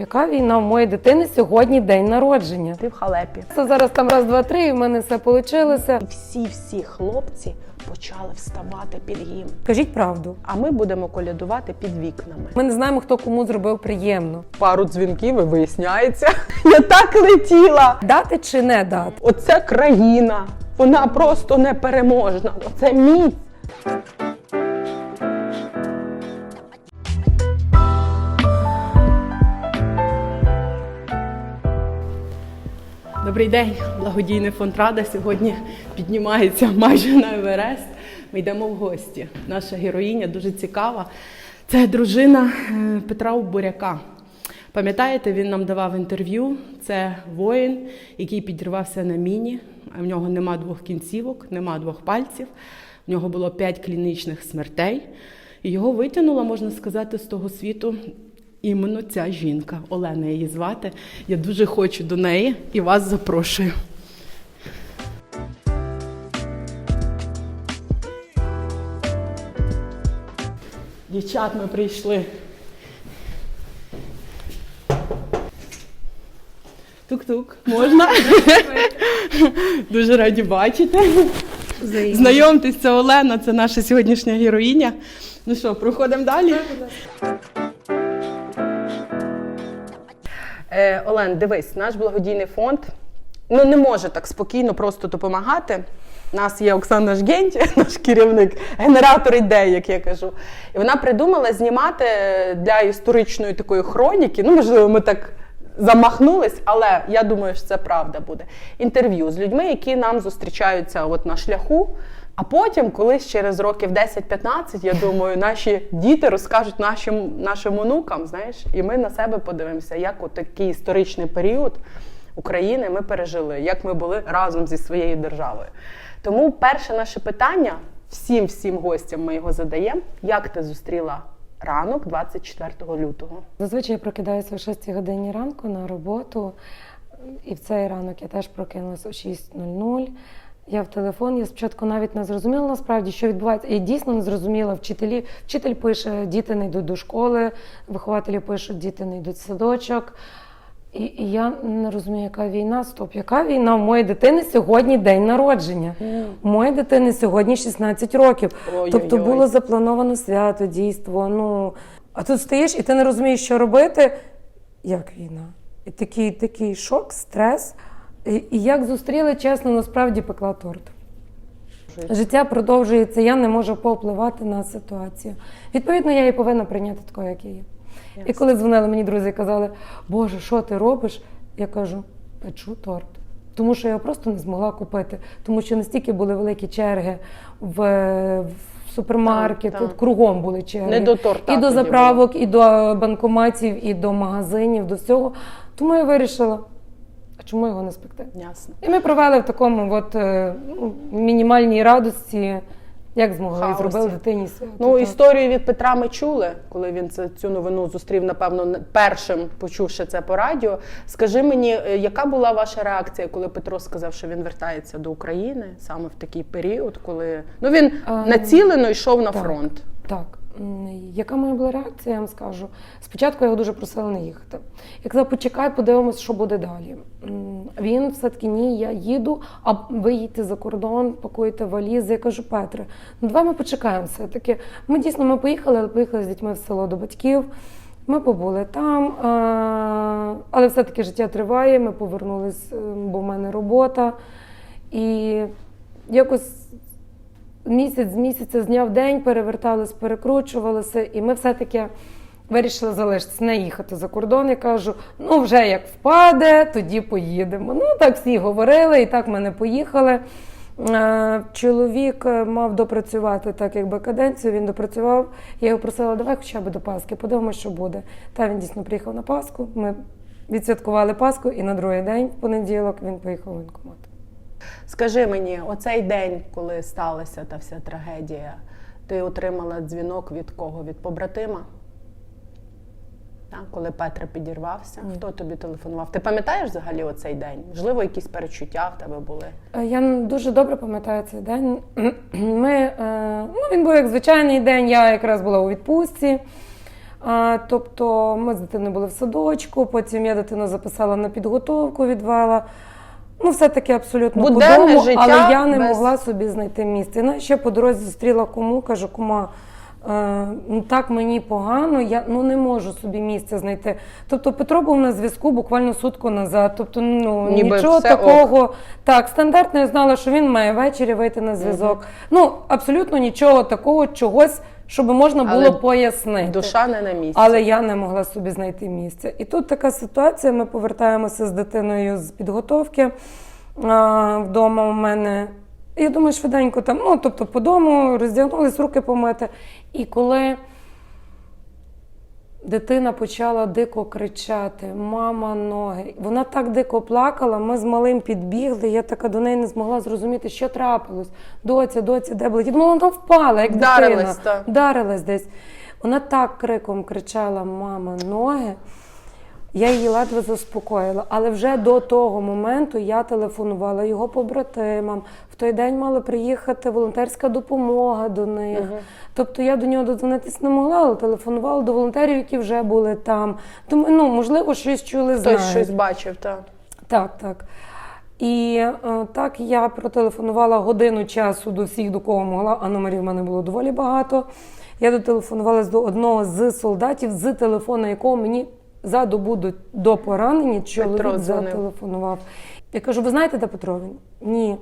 Яка війна в моєї дитини сьогодні день народження? Ти в халепі. Це зараз там раз, два, три, і в мене все вийшло. І всі-всі хлопці почали вставати під гімн. Кажіть правду. А ми будемо колядувати під вікнами. Ми не знаємо, хто кому зробив приємно. Пару дзвінків і виясняється. Я так летіла. Дати чи не дати? Оце країна. Вона просто непереможна. Оце міць. Добрий день, благодійний фонд Рада сьогодні піднімається майже на Еверест. Ми йдемо в гості. Наша героїня дуже цікава. Це дружина е, Петра Буряка. Пам'ятаєте, він нам давав інтерв'ю. Це воїн, який підірвався на міні. В нього нема двох кінцівок, нема двох пальців. В нього було п'ять клінічних смертей. І його витягнула, можна сказати, з того світу іменно ця жінка. Олена її звати. Я дуже хочу до неї і вас запрошую. Дівчат, ми прийшли. Тук-тук, можна? Дуже раді бачити. Знайомтесь, це Олена, це наша сьогоднішня героїня. Ну що, проходимо далі? Е, Олен, дивись, наш благодійний фонд ну, не може так спокійно просто допомагати. У нас є Оксана Жгенть, наш керівник, генератор ідей, як я кажу. І вона придумала знімати для історичної такої хроніки. Ну, можливо, ми так замахнулись, але я думаю, що це правда буде. Інтерв'ю з людьми, які нам зустрічаються от на шляху. А потім, колись через років 10-15, я думаю, наші діти розкажуть нашим нашим онукам, знаєш, і ми на себе подивимося, як от такий історичний період України ми пережили, як ми були разом зі своєю державою. Тому перше наше питання всім всім гостям ми його задаємо. Як ти зустріла ранок 24 лютого? Зазвичай я прокидаюся о 6 годині ранку на роботу, і в цей ранок я теж прокинулася о 6.00. Я в телефон, я спочатку навіть не зрозуміла насправді, що відбувається. Я дійсно не зрозуміла. Вчителі, вчитель пише, діти не йдуть до школи, вихователі пишуть, діти не йдуть в садочок. І, і я не розумію, яка війна. Стоп, яка війна? У моєї дитини сьогодні день народження. У моєї дитини сьогодні 16 років. Ой-ой-ой. Тобто було заплановано свято, дійство. Ну а тут стоїш і ти не розумієш, що робити. Як війна? І такий, такий шок, стрес. І, як зустріли, чесно, насправді пекла торт. Життя продовжується, я не можу повпливати на ситуацію. Відповідно, я її повинна прийняти такою, як я є. І коли дзвонили мені друзі і казали, Боже, що ти робиш? Я кажу, печу торт. Тому що я просто не змогла купити, тому що настільки були великі черги в, в супермаркет, Так, так. кругом були черги. Не до торта І до заправок, і до банкоматів, і до магазинів, до всього. Тому я вирішила, чому його не спекти? Ясно. І ми провели в такому от, е, ну, мінімальній радості, як змогли, Хаосі. зробили дитині свято. Ну, так. історію від Петра ми чули, коли він це, цю новину зустрів, напевно, першим почувши це по радіо. Скажи мені, е, яка була ваша реакція, коли Петро сказав, що він вертається до України саме в такий період, коли ну він А, націлено йшов на так. фронт? Так, яка моя була реакція, я вам скажу. Спочатку я його дуже просила не їхати. Я казала, почекай, подивимось, що буде далі. Він все-таки ні, я їду, а ви їдьте за кордон, пакуєте валізи. Я кажу, Петре, ну давай ми почекаємо все-таки. Ми дійсно ми поїхали, але поїхали з дітьми в село до батьків. Ми побули там, але все-таки життя триває. Ми повернулись, е, бо в мене робота. І якось місяць з місяця, з дня в день перевертались, перекручувалися, і ми все-таки вирішили залишитися, не їхати за кордон. Я кажу, ну вже як впаде, тоді поїдемо. Ну так всі говорили, і так ми не поїхали. Е, Чоловік е, мав допрацювати так, якби каденцію. Він допрацював. Я його просила, давай хоча б до Пасхи, подивимося, що буде. Та він дійсно приїхав на Пасху. Ми відсвяткували Пасху, і на другий день, в понеділок, він поїхав в воєнкомат. Скажи мені, оцей день, коли сталася та вся трагедія, ти отримала дзвінок від кого? Від побратима? Так, коли Петра підірвався, Ні. хто тобі телефонував? Ти пам'ятаєш взагалі оцей день? Можливо, якісь перечуття в тебе були? Е, Я дуже добре пам'ятаю цей день. Ми, е, ну, він був як звичайний день, я якраз була у відпустці. Тобто ми з дитиною були в садочку, потім я дитину записала на підготовку, відвела. Ну, все таки абсолютно Буденне по дому, життя але я не без- могла собі знайти місце. Ну, ще по дорозі зустріла кому, кажу, кума. Е, ну так мені погано, я ну не можу собі місця знайти. Тобто Петро був на зв'язку буквально сутку назад. Тобто, ну Ніби нічого все ок. такого. Так, стандартно я знала, що він має ввечері вийти на зв'язок. Ну абсолютно нічого такого, чогось, щоб можна було Але пояснити. Душа не на місці. Але я не могла собі знайти місця. І тут така ситуація. Ми повертаємося з дитиною з підготовки а, вдома у мене. Я думаю, швиденько там, ну тобто по дому роздягнулись, руки помити. І коли дитина почала дико кричати: Мама, ноги. Вона так дико плакала, ми з малим підбігли. Я така до неї не змогла зрозуміти, що трапилось. Доця, доця, де була? Я думала, вона впала, як дитина. Вдарилась десь. Вона так криком кричала: Мама, ноги. Я її ледве заспокоїла, але вже до того моменту я телефонувала його побратимам. В той день мала приїхати волонтерська допомога до них. Тобто я до нього додзвонитись не могла, але телефонувала до волонтерів, які вже були там. Тому ну можливо щось чули Хтось знають. щось бачив, так. Так, так. І е, так я протелефонувала годину часу до всіх, до кого могла, а номерів в мене було доволі багато. Я дотелефонувала до одного з солдатів, з телефона якого мені за добу до, до поранення чоловік дзвонив. зателефонував. Я кажу: ви знаєте, де Петро? Він? Ні.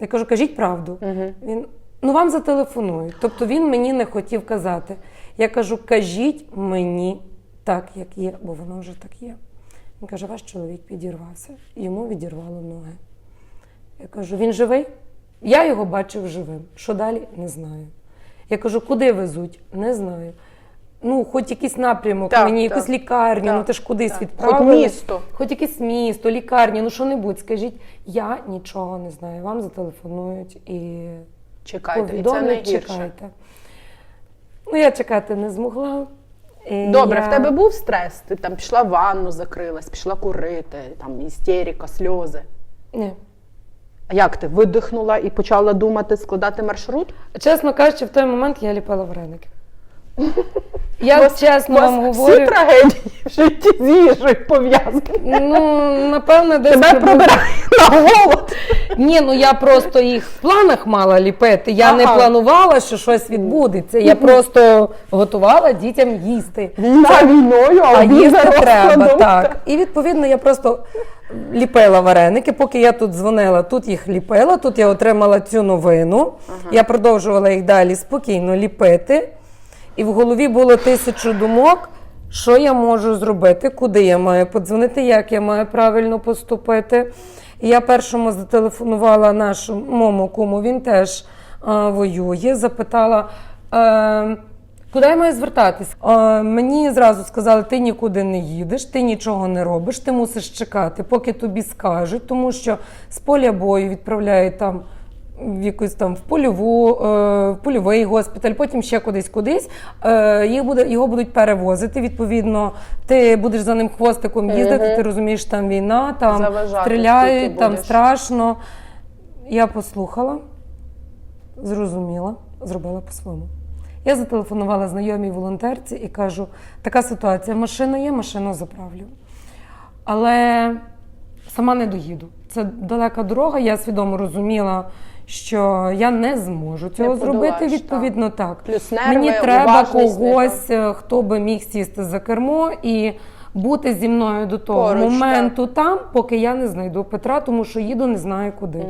Я кажу, кажіть правду. Угу. Він ну вам зателефонують. Тобто він мені не хотів казати. Я кажу, кажіть мені так, як є, бо воно вже так є. Він каже, ваш чоловік підірвався, йому відірвало ноги. Я кажу, він живий? Я його бачив живим. Що далі? Не знаю. Я кажу, куди везуть? Не знаю. Ну, хоч якийсь напрямок, Так, мені так, якусь лікарню, так, ну ти ж кудись так. відправили. Хоч місто. Хоч якесь місто, лікарню, ну що-небудь, скажіть, я нічого не знаю. Вам зателефонують і Чекайте, і це найгірше. чекайте. Ну, я чекати не змогла. І Добре, я... в тебе був стрес? Ти там пішла в ванну, закрилась, пішла курити, там істерика, сльози. Ні. А як ти видихнула і почала думати складати маршрут? Чесно кажучи, в той момент я ліпила вареники. Я Вас- чесно вас вам всі трагедії в житті з їжею пов'язані. Ну, напевне, десь Тебе пробирає на голод. Ні, ну я просто їх в планах мала ліпити. Я не планувала, що щось відбудеться. Я просто готувала дітям їсти. Війна війною, а А їсти треба, так. І відповідно я просто ліпила вареники, поки я тут дзвонила, тут їх ліпила, тут я отримала цю новину. Я продовжувала їх далі спокійно ліпити. І в голові було тисячу думок, що я можу зробити, куди я маю подзвонити, як я маю правильно поступити. Я першому зателефонувала нашому куму, він теж а, воює, запитала. Е, Куди я маю звертатись? Е, мені зразу сказали, ти нікуди не їдеш, ти нічого не робиш, ти мусиш чекати, поки тобі скажуть, тому що з поля бою відправляють там в якусь там в польову, е, в польовий госпіталь, потім ще кудись кудись. Е, їх буде, його будуть перевозити. Відповідно, ти будеш за ним хвостиком їздити, Мгм. ти розумієш, там війна, там Заважати стріляють, там будеш. страшно. Я послухала, зрозуміла, зробила по-своєму. Я зателефонувала знайомій волонтерці і кажу: така ситуація, машина є, машину заправлю. Але сама не доїду. Це далека дорога. Я свідомо розуміла, що я не зможу цього подолаєш, зробити. Відповідно, так. Плюс нерви, Мені треба когось, хто би міг сісти за кермо і бути зі мною до того Поруч, моменту там, поки я не знайду Петра, тому що їду не знаю куди.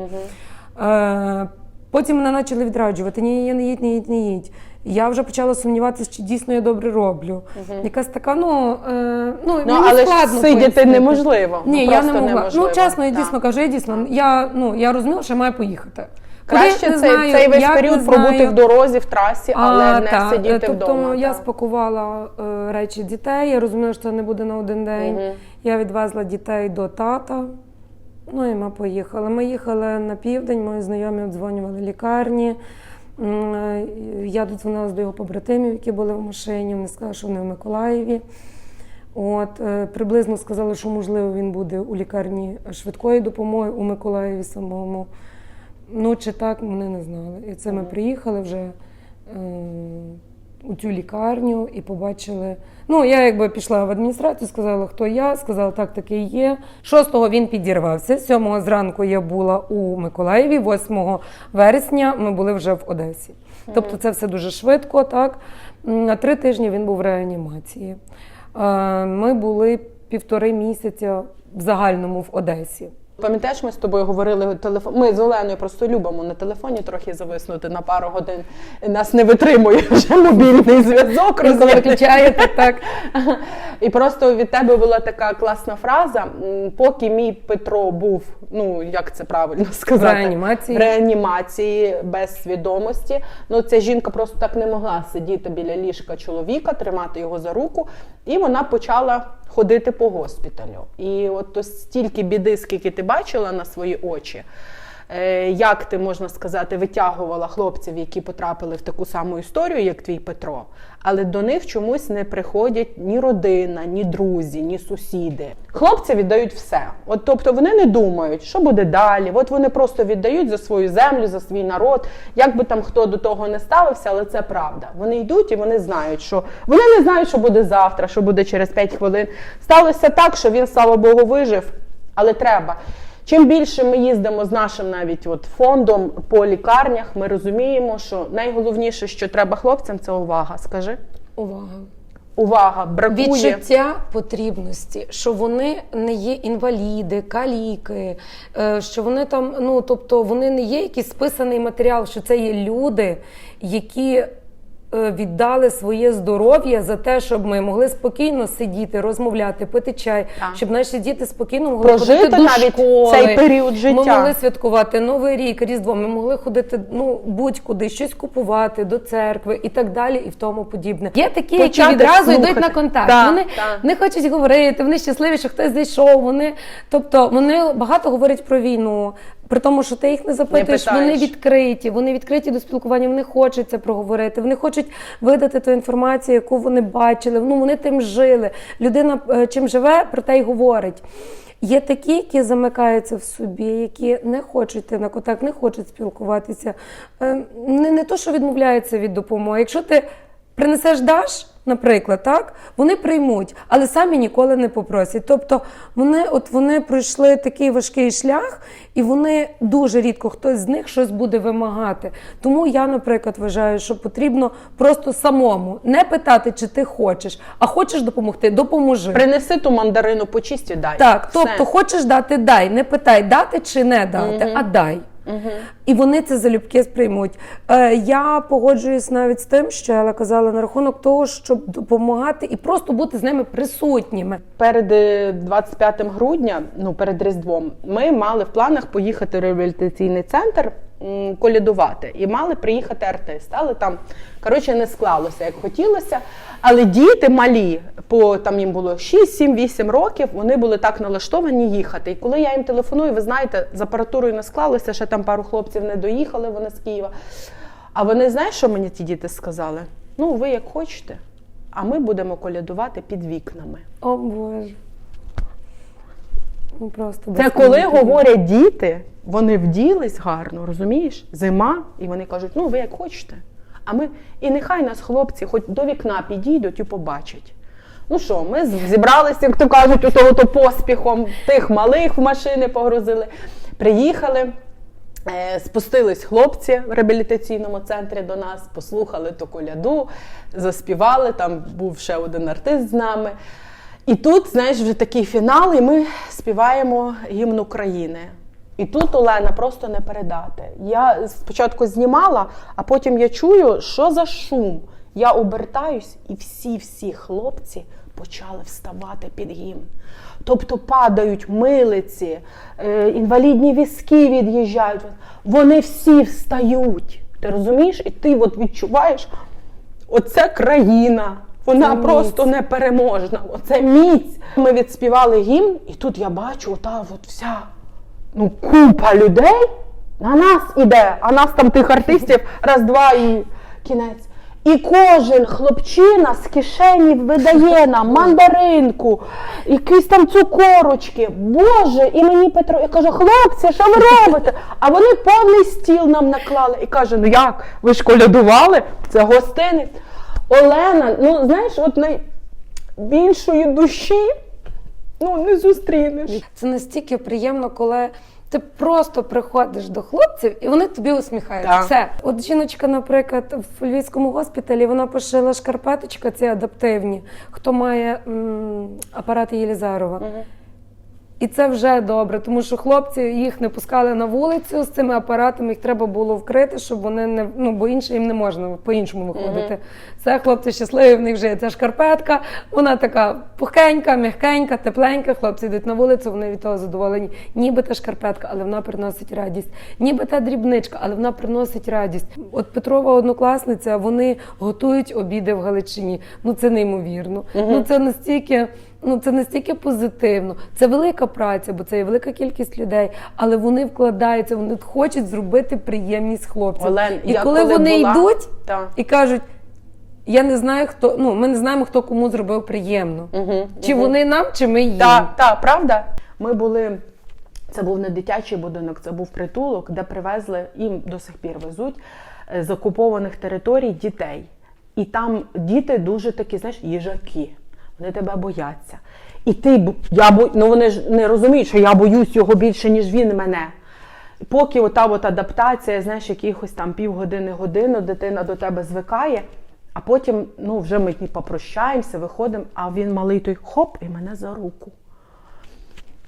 Е, потім мене почали відраджувати: ні, не їдь, не їдь, не їдь. Я вже почала сумніватися, чи дійсно я добре роблю. Якась така, ну, е, ну, Ну, мені але ж сидіти пояснити. неможливо. Ні, ну, я просто не могла. неможливо. Ну, чесно, я Так. дійсно кажу, я дійсно, я, ну, я розуміла, що я маю поїхати. Куди, Краще не цей, знаю, цей весь як, період не пробути знаю. в дорозі, в трасі, але А, не та, сидіти тобто, вдома. Я та. спакувала е, речі дітей, я розуміла, що це не буде на один день. Мгм. Я відвезла дітей до тата. Ну і ми поїхали. Ми їхали на південь, мої знайомі обдзвонювали лікарні. Е, Я додзвонилася до його побратимів, які були в машині. Вони сказали, що вони в Миколаєві. От, е, приблизно сказали, що можливо він буде у лікарні швидкої допомоги у Миколаєві самому. Ну чи так, вони не знали. І це ми приїхали вже. У цю лікарню і побачили. Ну, я якби пішла в адміністрацію, сказала, хто я, сказала, так таки і є. Шостого він підірвався. Сьомого зранку я була у Миколаєві, 8 вересня ми були вже в Одесі. Тобто це все дуже швидко, так. На три тижні він був в реанімації. Е, Ми були півтори місяця в загальному в Одесі. Пам'ятаєш, ми з тобою говорили телефон. Ми з Оленою просто любимо на телефоні трохи зависнути на пару годин. Нас не витримує вже мобільний зв'язок. Коли виключаєте, так. І просто від тебе була така класна фраза. Поки мій Петро був, ну як це правильно сказати, реанімації. реанімації без свідомості. Ну ця жінка просто так не могла сидіти біля ліжка чоловіка, тримати його за руку, і вона почала ходити по госпіталю. І от то стільки біди, скільки ти бачила на свої очі. Е, Як ти можна сказати, витягувала хлопців, які потрапили в таку саму історію, як твій Петро, але до них чомусь не приходять ні родина, ні друзі, ні сусіди. Хлопці віддають все. От тобто вони не думають, що буде далі. От вони просто віддають за свою землю, за свій народ. Як би там хто до того не ставився, але це правда. Вони йдуть і вони знають, що вони не знають, що буде завтра, що буде через 5 хвилин. Сталося так, що він, слава Богу, вижив, але треба. Чим більше ми їздимо з нашим навіть от фондом по лікарнях, ми розуміємо, що найголовніше, що треба хлопцям, це увага. Скажи, Увага. увага, бракує. Відчуття потрібності, що вони не є інваліди, каліки, е, що вони там, ну тобто вони не є якийсь списаний матеріал, що це є люди, які. Е, Віддали своє здоров'я за те, щоб ми могли спокійно сидіти, розмовляти, пити чай, Так. щоб наші діти спокійно могли Прожити ходити до навіть школи. цей період життя. Ми могли святкувати Новий рік, Різдво. Ми могли ходити ну будь-куди, щось купувати до церкви і так далі, і в тому подібне. Є такі, які Почати відразу йдуть на контакт. Так, вони так. не хочуть говорити, вони щасливі, що хтось зайшов. Вони, тобто, вони багато говорять про війну. При тому, що ти їх не запитуєш, питаєш. вони відкриті, вони відкриті до спілкування, вони хочуть це проговорити, вони хочуть видати ту інформацію, яку вони бачили. Ну вони тим жили. Людина е, чим живе, про те й говорить. Є такі, які замикаються в собі, які не хочуть йти на контакт, не хочуть спілкуватися. Е, Не, не то, що відмовляються від допомоги. Якщо ти принесеш даш, наприклад, так вони приймуть, але самі ніколи не попросять. Тобто вони, от вони пройшли такий важкий шлях, і вони дуже рідко хтось з них щось буде вимагати. Тому я, наприклад, вважаю, що потрібно просто самому не питати, чи ти хочеш, а хочеш допомогти, допоможи. Принеси ту мандарину почисті, дай. Так, Все. тобто хочеш дати, дай. Не питай, дати чи не дати, а дай. І вони це залюбки сприймуть. Е, я погоджуюсь навіть з тим, що Ела казала на рахунок того, щоб допомагати і просто бути з ними присутніми. Перед е, 25 грудня, ну перед Різдвом, ми мали в планах поїхати в реабілітаційний центр колядувати. І мали приїхати артисти. Але там, коротше, не склалося, як хотілося. Але діти малі, по там їм було 6, 7, 8 років, вони були так налаштовані їхати. І коли я їм телефоную, ви знаєте, з апаратурою не склалося, ще там пару хлопців не доїхали, вони з Києва. А вони, знаєш, що мені ті діти сказали? Ну, ви як хочете, а ми будемо колядувати під вікнами. О Боже. Ну, просто Це коли говорять діти, вони вділись гарно, розумієш? Зима, і вони кажуть, ну ви як хочете. А ми, і нехай нас хлопці хоч до вікна підійдуть і побачать. Ну що, ми зібралися, як то кажуть, у того то поспіхом, тих малих в машини погрузили. Приїхали, е, спустились хлопці в реабілітаційному центрі до нас, послухали ту коляду, заспівали, там був ще один артист з нами. І тут, знаєш, вже такий фінал, і ми співаємо гімн України. І тут Олена просто не передати. Я спочатку знімала, а потім я чую, що за шум. Я обертаюсь, і всі-всі хлопці почали вставати під гімн. Тобто падають милиці, е, інвалідні візки від'їжджають. Вони всі встають. Ти розумієш? І ти от відчуваєш, оце країна. Вона Це міць. просто непереможна. Оце міць. Ми відспівали гімн, і тут я бачу, ота от вся ну, купа людей на нас іде, а нас там тих артистів раз, два і кінець. І кожен хлопчина з кишені видає нам мандаринку, якісь там цукорочки. Боже, і мені Петро, я кажу, хлопці, що ви робите? А вони повний стіл нам наклали. І каже, ну як? Ви ж колядували? Це гостини. Олена, ну знаєш, от най... більшої душі ну, не зустрінеш. Це настільки приємно, коли ти просто приходиш до хлопців і вони тобі усміхаються. Да. Все. От жіночка, наприклад, в львівському госпіталі вона пошила шкарпеточка, ці адаптивні, хто має м, апарати Єлізарова. І це вже добре, тому що хлопці їх не пускали на вулицю з цими апаратами, їх треба було вкрити, щоб вони не ну бо інше їм не можна по-іншому виходити. Це хлопці щасливі, в них вже є ця шкарпетка. Вона така пухенька, м'якенька, тепленька. Хлопці йдуть на вулицю, вони від того задоволені. Ніби та шкарпетка, але вона приносить радість. Ніби та дрібничка, але вона приносить радість. От Петрова однокласниця, вони готують обіди в Галичині. Ну це неймовірно. Ну це настільки. Ну, це настільки позитивно. Це велика праця, бо це є велика кількість людей, але вони вкладаються, вони хочуть зробити приємність хлопцям. Олен, і я коли коли вони була- йдуть Так. і кажуть, я не знаю, хто ну ми не знаємо, хто кому зробив приємно. Чи вони нам, чи ми їм. Так, так, правда? Ми були. Це був не дитячий будинок, це був притулок, де привезли їм до сих пір везуть е, з окупованих територій дітей. І там діти дуже такі, знаєш, їжаки. Вони тебе бояться. І ти я бо, ну вони ж не розуміють, що я боюсь його більше, ніж він мене. Поки ота от адаптація, знаєш, якихось там півгодини, годину, дитина до тебе звикає, а потім ну, вже ми попрощаємося, виходимо, а він малий той хоп і мене за руку.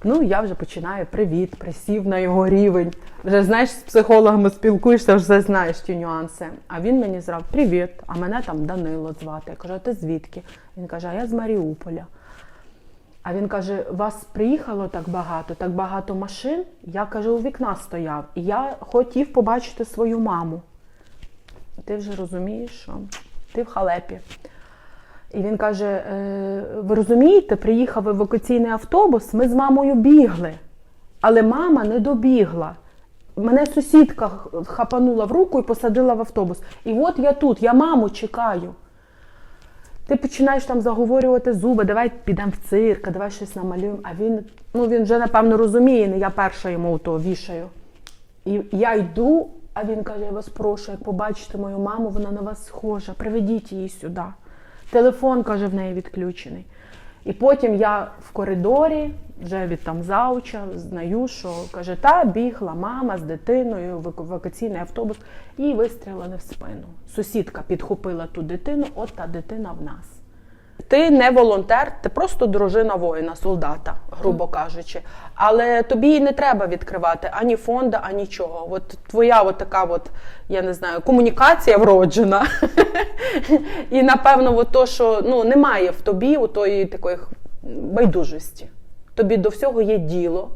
Ну, я вже починаю привіт, присів на його рівень. Вже знаєш, з психологами спілкуєшся, вже знаєш ті нюанси. А він мені зразу привіт, а мене там Данило звати. Я кажу, а ти звідки? Він каже, а я з Маріуполя. А він каже: вас приїхало так багато, так багато машин. Я кажу, у вікна стояв. І я хотів побачити свою маму. Ти вже розумієш, що ти в халепі. І він каже: е, ви розумієте, приїхав евакуаційний автобус, ми з мамою бігли, але мама не добігла. Мене сусідка хапанула в руку і посадила в автобус. І от я тут, я маму чекаю. Ти починаєш там заговорювати зуби, давай підемо в цирк, давай щось намалюємо. А він, ну він вже напевно розуміє, не я перша йому то вішаю. І я йду, а він каже: я вас прошу, як побачите мою маму, вона на вас схожа, приведіть її сюди. Телефон, каже, в неї відключений. І потім я в коридорі, вже від там зауча, знаю, що каже, та бігла мама з дитиною, в евакуаційний автобус, і вистрілили в спину. Сусідка підхопила ту дитину, от та дитина в нас. Ти не волонтер, ти просто дружина воїна, солдата, грубо кажучи. Але тобі не треба відкривати ані фонду, ані чого. От твоя от така, от, я не знаю, комунікація вроджена. І напевно, от то, що ну, немає в тобі у тої такої байдужості. Тобі до всього є діло.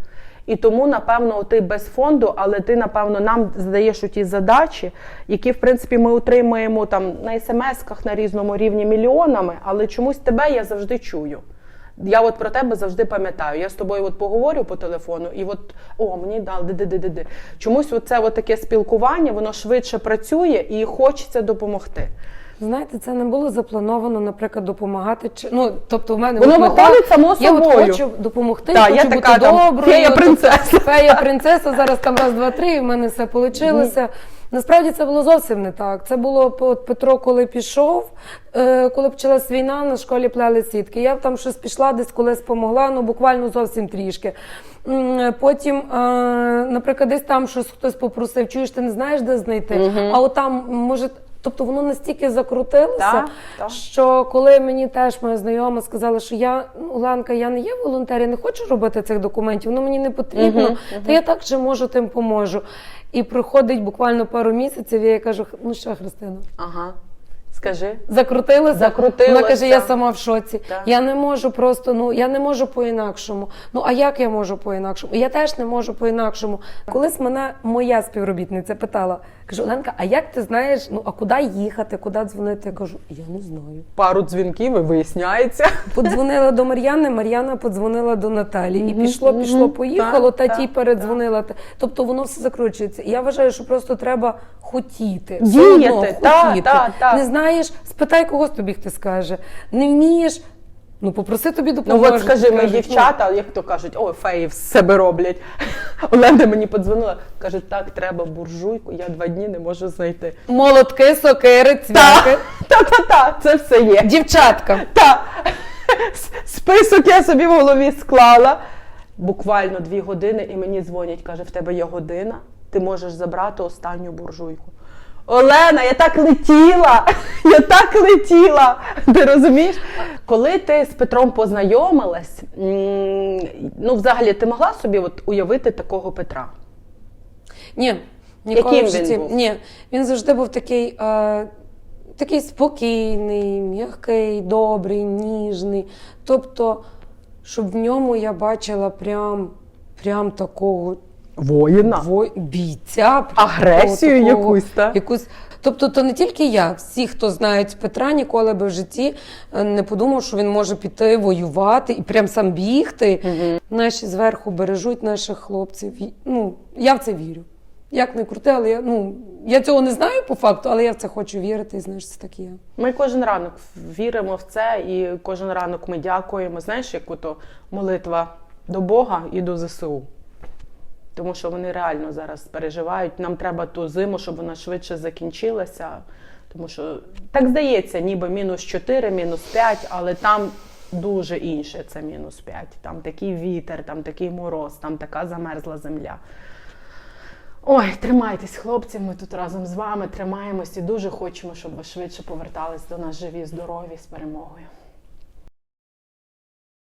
І тому, напевно, ти без фонду, але ти, напевно, нам задаєш ті задачі, які, в принципі, ми отримуємо там на смс-ках на різному рівні мільйонами, але чомусь тебе я завжди чую. Я от про тебе завжди пам'ятаю. Я з тобою от поговорю по телефону, і от о, мені дали ди-ди-ди-ди. Чомусь оце от таке спілкування, воно швидше працює і хочеться допомогти. Знаєте, це не було заплановано, наприклад, допомагати. Чи ну тобто, в мене Воно виходить само Я от хочу допомогти, Так, хочу я бути така там доброю. фея-принцеса. тобто, Фея принцеса. Зараз там раз, два, три, і в мене все вийшло. Насправді це було зовсім не так. Це було от Петро, коли пішов, е, коли почалась війна, на школі плели сітки. Я там щось пішла, десь колись помогла, ну буквально зовсім трішки. Потім, е, наприклад, десь там щось хтось попросив, чуєш, ти не знаєш, де знайти. А от там може. Тобто воно настільки закрутилося, Так, так. що коли мені теж моя знайома сказала, що я ну, Оленка, я не є волонтер, я не хочу робити цих документів, воно мені не потрібно, та я так же можу, тим поможу. І проходить буквально пару місяців, і я кажу, ну що, Христина, Ага. Скажи. закрутилася? Закрутилося. Вона каже, я сама в шоці. Так. Я не можу просто, ну я не можу по-інакшому. Ну а як я можу по-інакшому? Я теж не можу по-інакшому. Колись мене моя співробітниця питала, каже, Оленка, а як ти знаєш, ну а куди їхати, куди дзвонити? Я кажу, я не знаю. Пару дзвінків і виясняється. Подзвонила до Мар'яни, Мар'яна подзвонила до Наталі. І пішло, пішло, поїхало, та тій передзвонила. Тобто воно все закручується. І я вважаю, що просто треба хотіти. Діяти, хотіти. Не знаєш, спитай когось тобі хто скаже. Не вмієш. Ну попроси тобі Ну от скажи, ми дівчата, як то кажуть, ой, феї з себе роблять. Олена мені подзвонила, каже, так, треба буржуйку, я два дні не можу знайти. Молотки, сокири, цвяхи. Та-та-та, це все є. Дівчатка. Та С- список я собі в голові склала. Буквально дві години, і мені дзвонять, каже, в тебе є година, ти можеш забрати останню буржуйку. Олена, я так летіла! Я так летіла! Ти розумієш? Коли ти з Петром познайомилась, ну взагалі ти могла собі от уявити такого Петра? Ні, ніколи Яким в він житті. був? Ні, він завжди був такий, е, такий спокійний, м'який, добрий, ніжний. Тобто, щоб в ньому я бачила прям, прям такого Воїна. Во... бійця, Агресію такого- якусь, так? якусь. Тобто, то не тільки я, всі, хто знають Петра, ніколи би в житті е, не подумав, що він може піти воювати і прям сам бігти. Наші зверху бережуть наших хлопців. Ну, я в це вірю. Як не крути, але я, ну, я цього не знаю по факту, але я в це хочу вірити, і знаєш, це так є. Ми кожен ранок віримо в це, і кожен ранок ми дякуємо. Знаєш, як ото молитва до Бога і до ЗСУ. Тому що вони реально зараз переживають. Нам треба ту зиму, щоб вона швидше закінчилася. Тому що так здається, ніби мінус 4, мінус 5, але там дуже інше це мінус 5. Там такий вітер, там такий мороз, там така замерзла земля. Ой, тримайтесь, хлопці, ми тут разом з вами тримаємось і дуже хочемо, щоб ви швидше повертались до нас живі, здорові з перемогою.